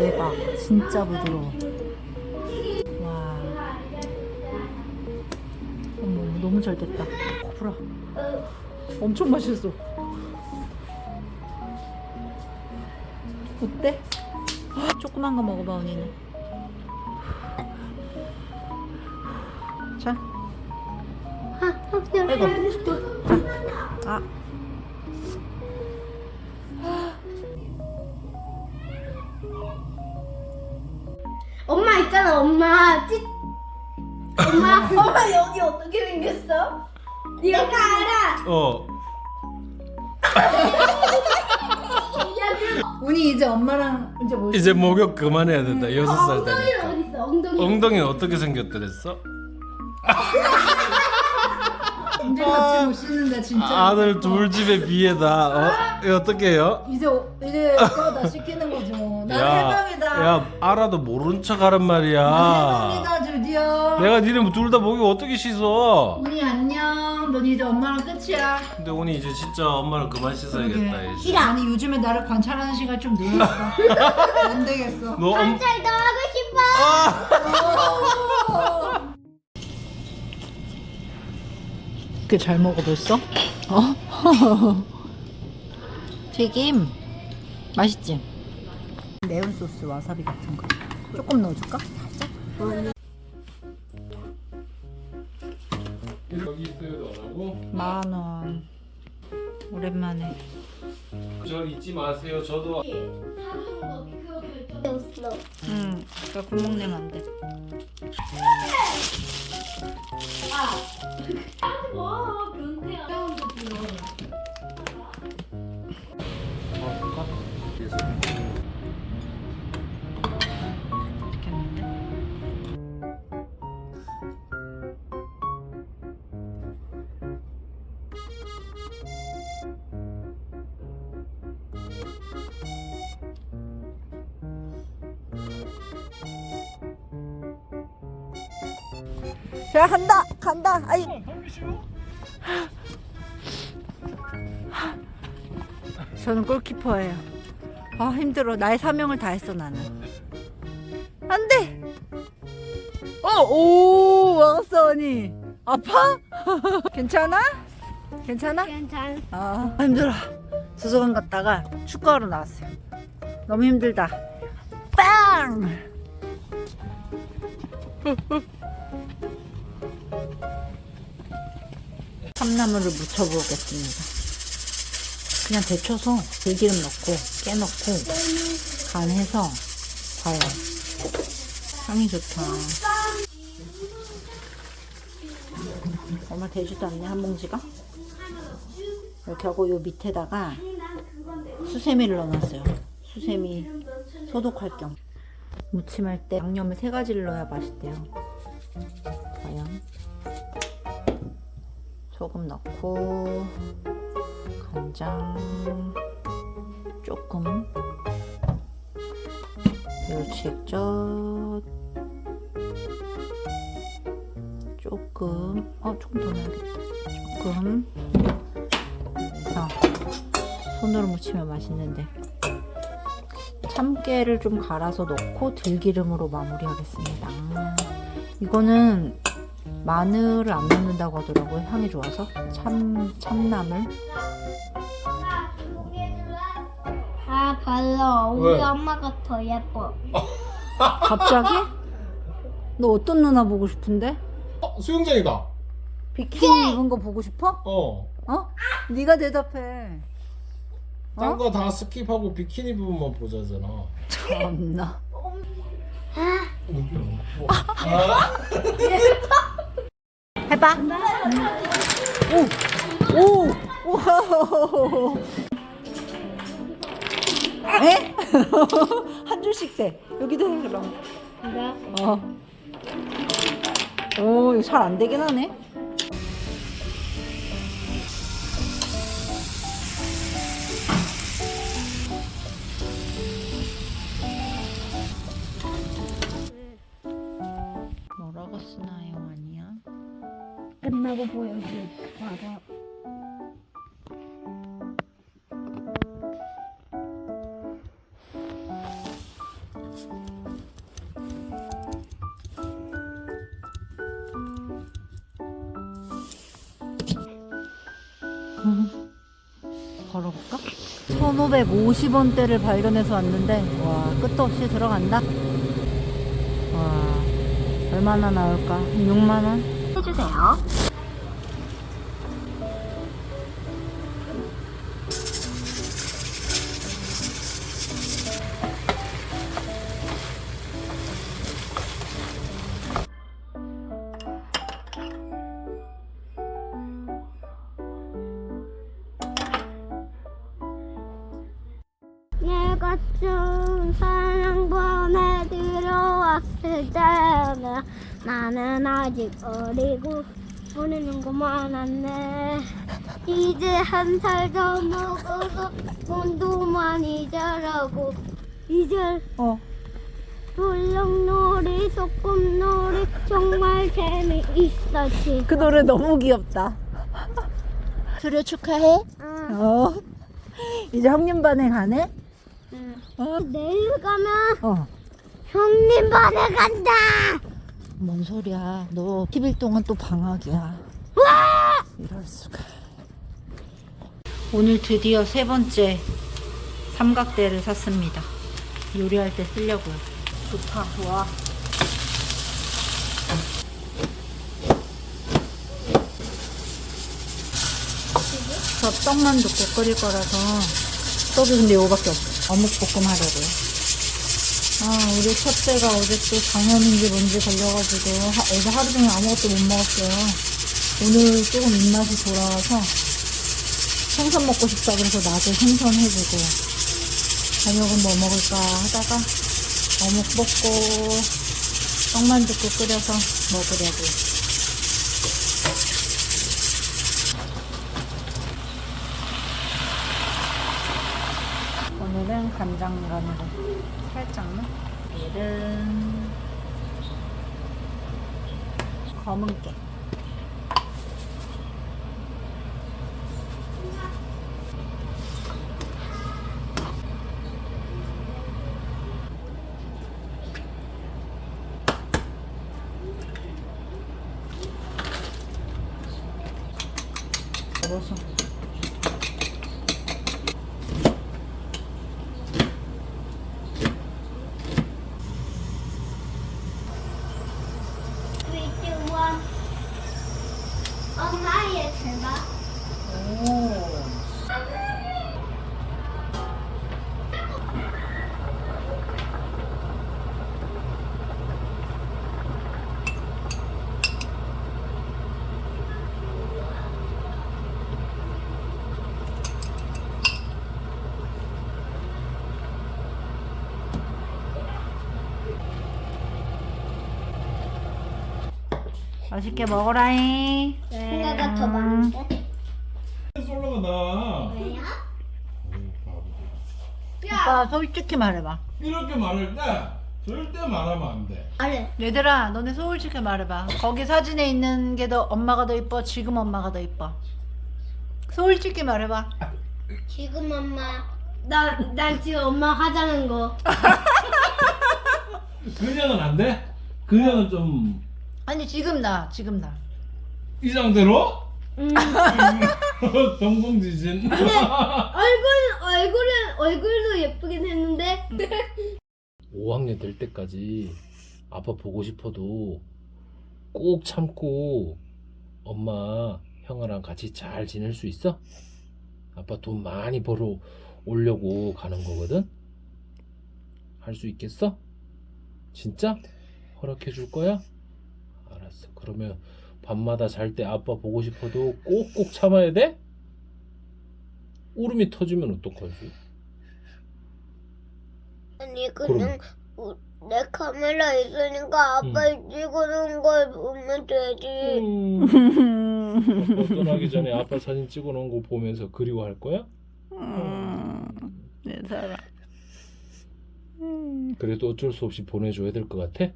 대박. 진짜 부드러워. 와. 어머, 너무 잘 됐다. 불어. 엄청 맛있어. 어때? 조그만 거 먹어봐, 언니는. 자. 아이고. 자. 아. 엄마 있잖아 엄마 찌 엄마 엄마 여기 어떻게 생겼어? 내가 알아 어. 운이 이제 엄마랑 이제 뭐 이제 목욕 그만해야 된다. 여섯 살 엉덩이는 되니까. 어디 있어 엉덩이 엉덩이는 어떻게 생겼더랬어? 이제 같이 못 씻는데 진짜 아들 둘 집에 비에다. 어? 이거 어떻게 해요? 이제 이제 그거다 시키는 거죠. 난 해방이다. 야, 알아도 모른 척 하란 말이야. 해방이다 드디어. 내가 니네 둘다 목욕 어떻게 씻어? 운이 안녕. 넌 이제 엄마랑 끝이야. 근데 오니 이제 진짜 엄마를 그만 씻어야겠다. 그러게. 이제. 아니 요즘에 나를 관찰하는 시간 좀 늘었어. 안 되겠어. 너 엄... 더 하고 싶어 아! 꽤잘 먹어 벌써? 어? 튀김 맛있지? 매운 소스 와사비 같은 거 조금 넣어줄까? 살짝? 여기 있어요도 안 하고 만 원 오랜만에 저 잊지 마세요. 저도 없어 응 그러니까 구멍 내면 안 돼 와 변태야 먹을까? 시켰는데 자 한다 간다 아이 저는 골키퍼예요. 아 힘들어. 나의 사명을 다했어 나는. 안돼. 어, 오 막았어 언니. 아파? 괜찮아? 괜찮아? 괜찮아 아 힘들어. 수소관 갔다가 축구하러 나왔어요. 너무 힘들다. 빵! 참나물을 무쳐보겠습니다. 그냥 데쳐서 들기름 넣고 깨 넣고 간해서 봐요. 향이 좋다. 얼마 되지도 않네 한 봉지가. 이렇게 하고 요 밑에다가 수세미를 넣어놨어요. 수세미 소독할 겸. 무침할 때 양념을 세 가지를 넣어야 맛있대요. 과연 소금 넣고 간장 조금 멸치액젓 조금 어 조금 더 넣어야겠다. 조금 그래서 손으로 무치면 맛있는데. 참깨를 좀 갈아서 넣고 들기름으로 마무리하겠습니다. 이거는 마늘을 안 넣는다고 하더라고요 향이 좋아서 참 참나물 아 발라 우리 왜? 엄마가 더 예뻐 갑자기? 너 어떤 누나 보고 싶은데? 어, 수영장이다. 비키니 입은 거 보고 싶어? 어. 어? 네가 대답해. 딴 어? 거다 스킵하고 비키니 부분만 보자잖아. 참나. 해봐. 오, 오, 오. 에? 한 줄씩 돼. 여기도 해 그럼. 그래? 어. 오, 이거 잘 안 되긴 하네. 하고 보여줄 과거. 걸어볼까? 1550원대를 발견해서 왔는데 와 끝도 없이 들어간다 와 얼마나 나올까? 6만원? 해주세요 때는 나는 아직 어리고 모르는 거 많았네 이제 한 살 더 먹어서 몸도 많이 자라고 이제 어 돌령놀이 소꿉놀이 정말 재미있었지 그 노래 너무 귀엽다. 수료 축하해. 응. 어. 이제 형님반에 가네? 응. 어. 내일 가면 어. 형님 반에 간다 뭔 소리야. 너 10일 동안 또 방학이야. 와! 이럴 수가. 오늘 드디어 세 번째 삼각대를 샀습니다. 요리할 때 쓰려고요. 좋다, 좋아. 저 떡만 넣고 끓일 거라서 떡이 근데 요거밖에 없어. 어묵 볶음 하려고요. 아, 우리 첫째가 어제 또 장염인지 뭔지 걸려가지고 하- 어제 하루 종일 아무것도 못 먹었어요. 오늘 조금 입맛이 돌아와서 생선 먹고 싶다 그래서 낮에 생선 해주고 저녁은 뭐 먹을까 하다가 어묵 볶고 떡만둣국 끓여서 먹으려고. 오늘은 간장간으로 살짝만. 얘는 검은 깨. 버섯 위치원 엄마의 제가 오 맛있게 먹어라잉. 생각가 더 많은데 솔로가 나. 왜요? 오빠 솔직히 말해봐. 이렇게 말할 때 절대 말하면 안 돼. 아래 얘들아, 너네 솔직히 말해봐. 거기 사진에 있는 게 더 엄마가 더 이뻐? 지금 엄마가 더 이뻐? 솔직히 말해봐. 지금 엄마 난, 난 지금 엄마 하자는 거 그녀는 안 돼? 그녀는 좀이 아니 지금 나, 지금 나. 상태로? 음. 동공지진. 얼굴 얼굴은 얼굴도 예쁘긴 했는데 5학년 될 때까지 아빠 보고 싶어도 꼭 참고 엄마 형아랑 같이 잘 지낼 수 있어? 아빠 돈 많이 벌어 오려고 가는 거거든? 할 수 있겠어? 진짜? 허락해 줄 거야? 그러면 밤마다 잘 때 아빠 보고 싶어도 꼭꼭 참아야 돼? 울음이 터지면 어떡하지? 아니 그냥 우- 내 카메라 있으니까 아빠 찍어놓은 걸 보면 되지 음. 아빠 떠나기 전에 아빠 사진 찍어 놓은 거 보면서 그리워할 거야? 내 사랑. 그래도 어쩔 수 없이 보내줘야 될 것 같아?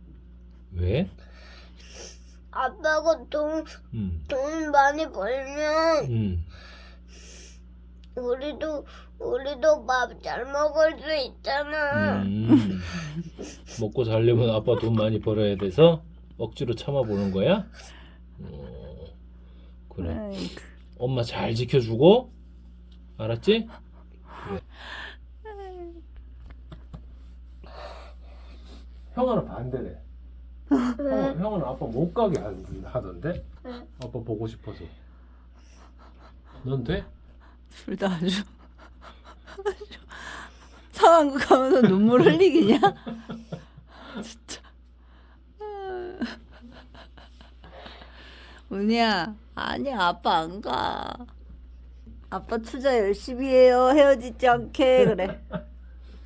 왜? 아빠가 돈, 음, 돈 많이 벌면 음. 우리도 우리도 밥 잘 먹을 수 있잖아 음. 먹고 살려면 아빠 돈 많이 벌어야 돼서 억지로 참아보는 거야? 어, 그래. 엄마 잘 지켜주고 알았지? 그래. 형아는 반대래. 형, 형은 아빠 못 가게 하- 하던데? 응. 아빠 보고 싶어서. 넌 돼? 둘 다 아주 아주 상황극 하면서 눈물 흘리기냐? 진짜. 은희야, 아니야, 아빠 안 가. 아빠 투자 열심히 해요. 헤어지지 않게. 그래.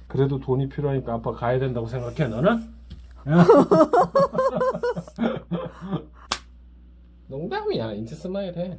그래도 돈이 필요하니까 아빠 가야 된다고 생각해 너는? 농담이야. 인체 스마일 해